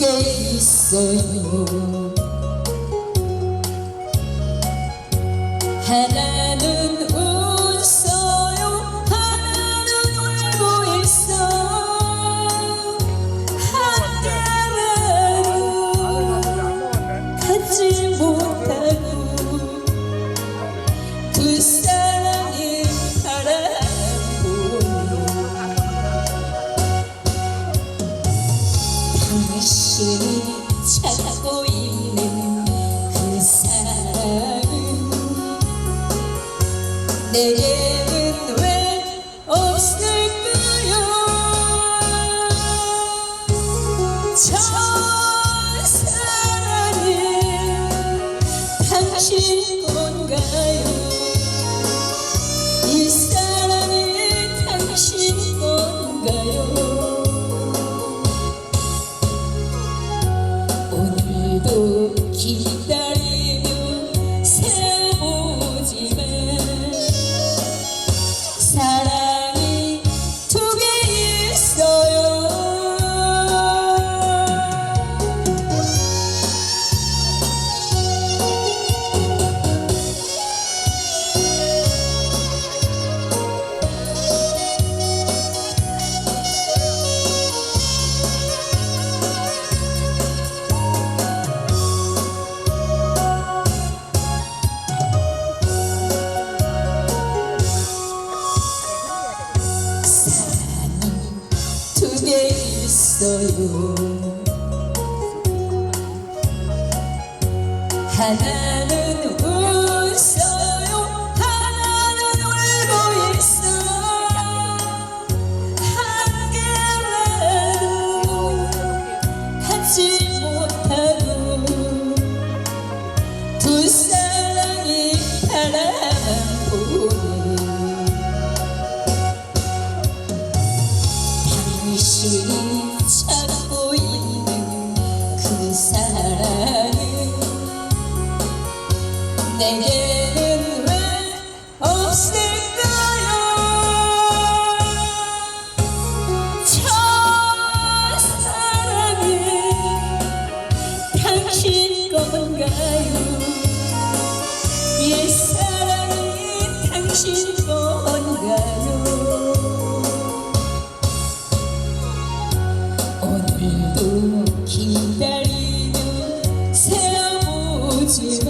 게 있어요. 하나는 웃어요. 하나는 울고 있어. 하나로 갖지 못하고 두 사람이 바라보니 당신 이 찾고 있는 그 사랑은 내게는 왜 없을까요? 저 사랑은 당신 건가요? 이 사랑은 당신 건가요 오 있어요. 하나는 웃어요. 하나는 울고 있어. 한 개라도 하지 못하고 두 사랑이 바라보네. 당신이 내게는 없을까요? 첫사랑은 당신 건가요? 옛사랑이 당신 건가요? 오늘도 기다리며 새로 보지만